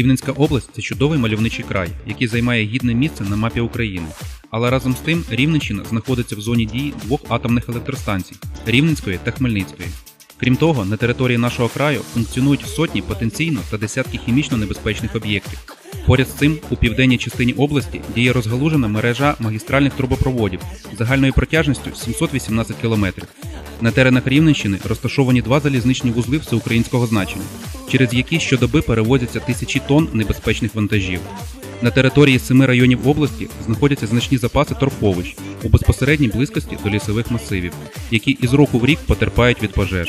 Рівненська область це чудовий мальовничий край, який займає гідне місце на мапі України. Але разом з тим Рівненщина знаходиться в зоні дії двох атомних електростанцій Рівненської та Хмельницької. Крім того, на території нашого краю функціонують сотні потенційно та десятки хімічно небезпечних об'єктів. Поряд з цим у південній частині області діє розгалужена мережа магістральних трубопроводів загальною протяжністю 718 км. На теренах Рівненщини розташовані два залізничні вузли всеукраїнського значення, через які щодоби перевозяться тисячі тонн небезпечних вантажів. На території семи районів області знаходяться значні запаси торфовищ у безпосередній близькості до лісових масивів, які із року в рік потерпають від пожеж.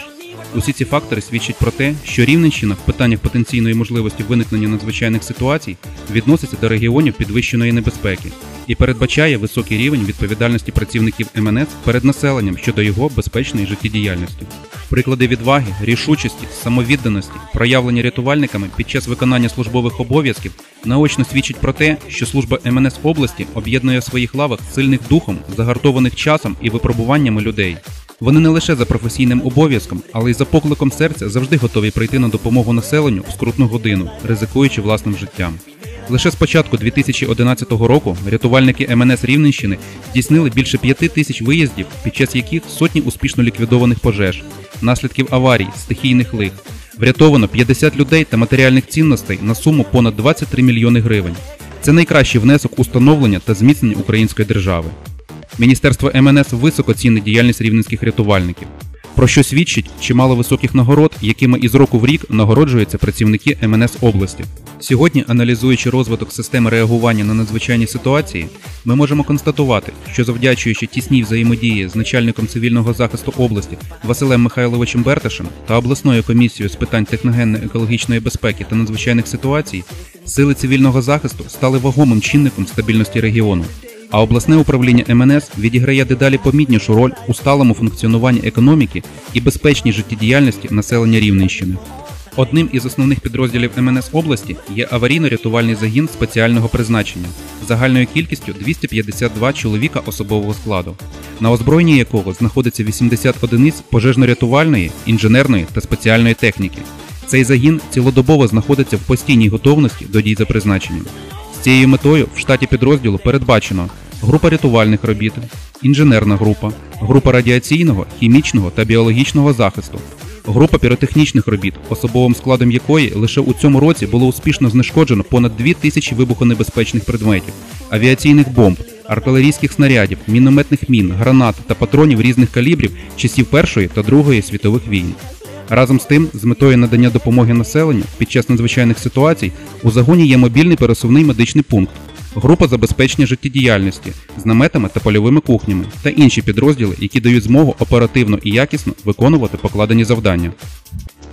Усі ці фактори свідчать про те, що Рівненщина в питаннях потенційної можливості виникнення надзвичайних ситуацій відноситься до регіонів підвищеної небезпеки і передбачає високий рівень відповідальності працівників МНС перед населенням щодо його безпечної життєдіяльності. Приклади відваги, рішучості, самовідданості, проявлені рятувальниками під час виконання службових обов'язків, наочно свідчать про те, що служба МНС області об'єднує в своїх лавах сильних духом, загартованих часом і випробуваннями людей. Вони не лише за професійним обов'язком, але й за покликом серця завжди готові прийти на допомогу населенню в скрутну годину, ризикуючи власним життям. Лише з початку 2011 року рятувальники МНС Рівненщини здійснили більше п'яти тисяч виїздів, під час яких сотні успішно ліквідованих пожеж, наслідків аварій, стихійних лих. Врятовано 50 людей та матеріальних цінностей на суму понад 23 мільйони гривень. Це найкращий внесок у становлення та зміцнення української держави. Міністерство МНС високо цінить діяльність рівненських рятувальників, про що свідчить чимало високих нагород, якими із року в рік нагороджуються працівники МНС області. Сьогодні, аналізуючи розвиток системи реагування на надзвичайні ситуації, ми можемо констатувати, що завдячуючи тісній взаємодії з начальником цивільного захисту області Василем Михайловичем Берташем та обласною комісією з питань техногенно-екологічної безпеки та надзвичайних ситуацій, сили цивільного захисту стали вагомим чинником стабільності регіону. А обласне управління МНС відіграє дедалі помітнішу роль у сталому функціонуванні економіки і безпечній життєдіяльності населення Рівненщини. Одним із основних підрозділів МНС області є аварійно-рятувальний загін спеціального призначення загальною кількістю 252 чоловіка особового складу, на озброєнні якого знаходиться 80 одиниць пожежно-рятувальної, інженерної та спеціальної техніки. Цей загін цілодобово знаходиться в постійній готовності до дій за призначенням. Цією метою в штаті підрозділу передбачено група рятувальних робіт, інженерна група, група радіаційного, хімічного та біологічного захисту, група піротехнічних робіт, особовим складом якої лише у цьому році було успішно знешкоджено понад 2 тисячі вибухонебезпечних предметів, авіаційних бомб, артилерійських снарядів, мінометних мін, гранат та патронів різних калібрів часів Першої та Другої світових війн. Разом з тим, з метою надання допомоги населенню під час надзвичайних ситуацій у загоні є мобільний пересувний медичний пункт, група забезпечення життєдіяльності з наметами та польовими кухнями та інші підрозділи, які дають змогу оперативно і якісно виконувати покладені завдання.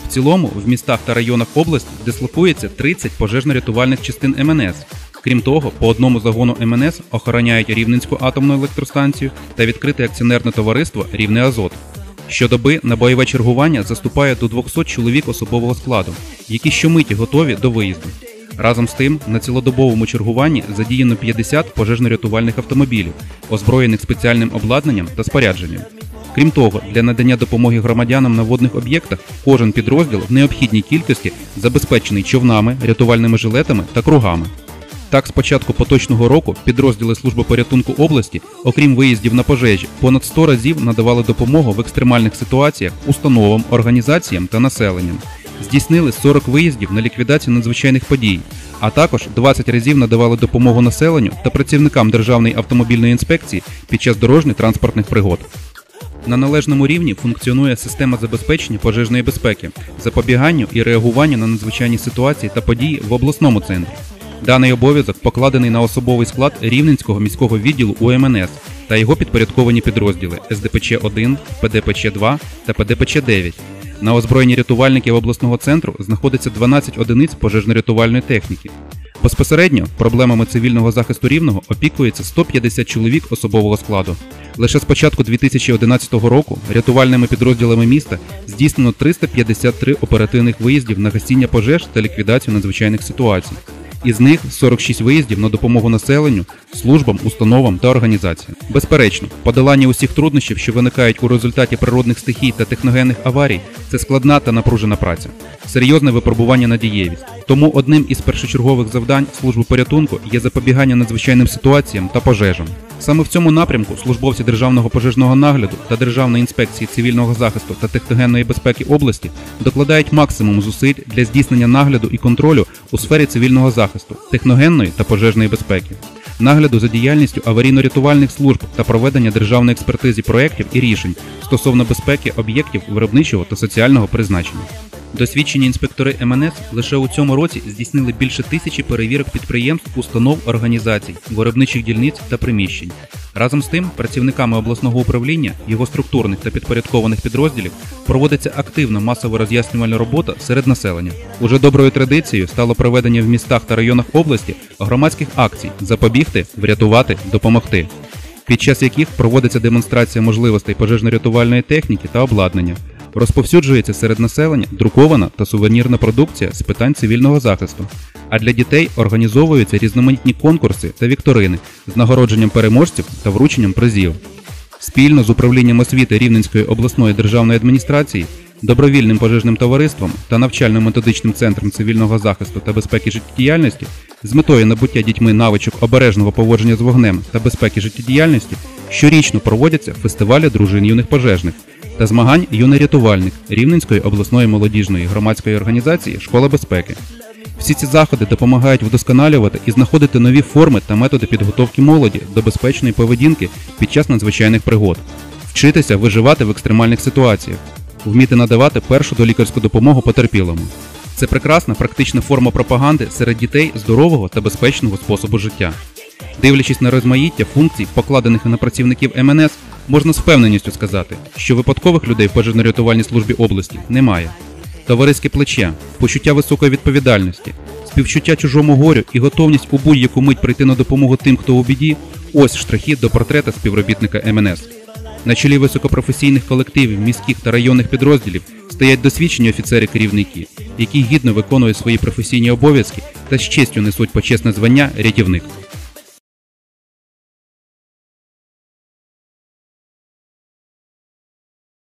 В цілому в містах та районах області дислокується 30 пожежно-рятувальних частин МНС. Крім того, по одному загону МНС охороняють Рівненську атомну електростанцію та відкрите акціонерне товариство Рівне Азот. Щодоби на бойове чергування заступає до 200 чоловік особового складу, які щомиті готові до виїзду. Разом з тим, на цілодобовому чергуванні задіяно 50 пожежно-рятувальних автомобілів, озброєних спеціальним обладнанням та спорядженням. Крім того, для надання допомоги громадянам на водних об'єктах кожен підрозділ в необхідній кількості забезпечений човнами, рятувальними жилетами та кругами. Так, з початку поточного року підрозділи служби порятунку області, окрім виїздів на пожежі, понад 100 разів надавали допомогу в екстремальних ситуаціях установам, організаціям та населенням. Здійснили 40 виїздів на ліквідацію надзвичайних подій, а також 20 разів надавали допомогу населенню та працівникам Державної автомобільної інспекції під час дорожніх транспортних пригод. На належному рівні функціонує система забезпечення пожежної безпеки, запобіганню і реагуванню на надзвичайні ситуації та події в обласному центрі. Даний обов'язок покладений на особовий склад Рівненського міського відділу УМНС та його підпорядковані підрозділи СДПЧ-1, ПДПЧ-2 та ПДПЧ-9. На озброєнні рятувальників обласного центру знаходиться 12 одиниць пожежно-рятувальної техніки. Безпосередньо проблемами цивільного захисту рівного опікується 150 чоловік особового складу. Лише з початку 2011 року рятувальними підрозділами міста здійснено 353 оперативних виїздів на гасіння пожеж та ліквідацію надзвичайних ситуацій. Із них 46 виїздів на допомогу населенню, службам, установам та організаціям. Безперечно, подолання усіх труднощів, що виникають у результаті природних стихій та техногенних аварій, це складна та напружена праця, серйозне випробування на дієвість. Тому одним із першочергових завдань служби порятунку є запобігання надзвичайним ситуаціям та пожежам. Саме в цьому напрямку службовці Державного пожежного нагляду та Державної інспекції цивільного захисту та техногенної безпеки області докладають максимум зусиль для здійснення нагляду і контролю у сфері цивільного захисту, техногенної та пожежної безпеки, нагляду за діяльністю аварійно-рятувальних служб та проведення державної експертизи проєктів і рішень стосовно безпеки об'єктів виробничого та соціального призначення. Досвідчені інспектори МНС лише у цьому році здійснили більше тисячі перевірок підприємств, установ, організацій, виробничих дільниць та приміщень. Разом з тим, працівниками обласного управління, його структурних та підпорядкованих підрозділів проводиться активна масова роз'яснювальна робота серед населення. Уже доброю традицією стало проведення в містах та районах області громадських акцій запобігти, врятувати, допомогти, під час яких проводиться демонстрація можливостей пожежно-рятувальної техніки та обладнання. Розповсюджується серед населення друкована та сувенірна продукція з питань цивільного захисту. А для дітей організовуються різноманітні конкурси та вікторини з нагородженням переможців та врученням призів. Спільно з управлінням освіти Рівненської обласної державної адміністрації, добровільним пожежним товариством та навчально-методичним центром цивільного захисту та безпеки життєдіяльності з метою набуття дітьми навичок обережного поводження з вогнем та безпеки життєдіяльності щорічно проводяться фестивалі дружин юних пожежних та змагань юний рятувальник Рівненської обласної молодіжної громадської організації Школа безпеки. Всі ці заходи допомагають вдосконалювати і знаходити нові форми та методи підготовки молоді до безпечної поведінки під час надзвичайних пригод, вчитися виживати в екстремальних ситуаціях, вміти надавати першу долікарську допомогу потерпілому. Це прекрасна практична форма пропаганди серед дітей здорового та безпечного способу життя. Дивлячись на розмаїття функцій, покладених на працівників МНС, можна з впевненістю сказати, що випадкових людей в пожежно-рятувальній службі області немає. Товариське плече, почуття високої відповідальності, співчуття чужому горю і готовність у будь-яку мить прийти на допомогу тим, хто у біді ось штрихи до портрета співробітника МНС. На чолі високопрофесійних колективів, міських та районних підрозділів стоять досвідчені офіцери-керівники, які гідно виконують свої професійні обов'язки та з честю несуть почесне звання рятівник.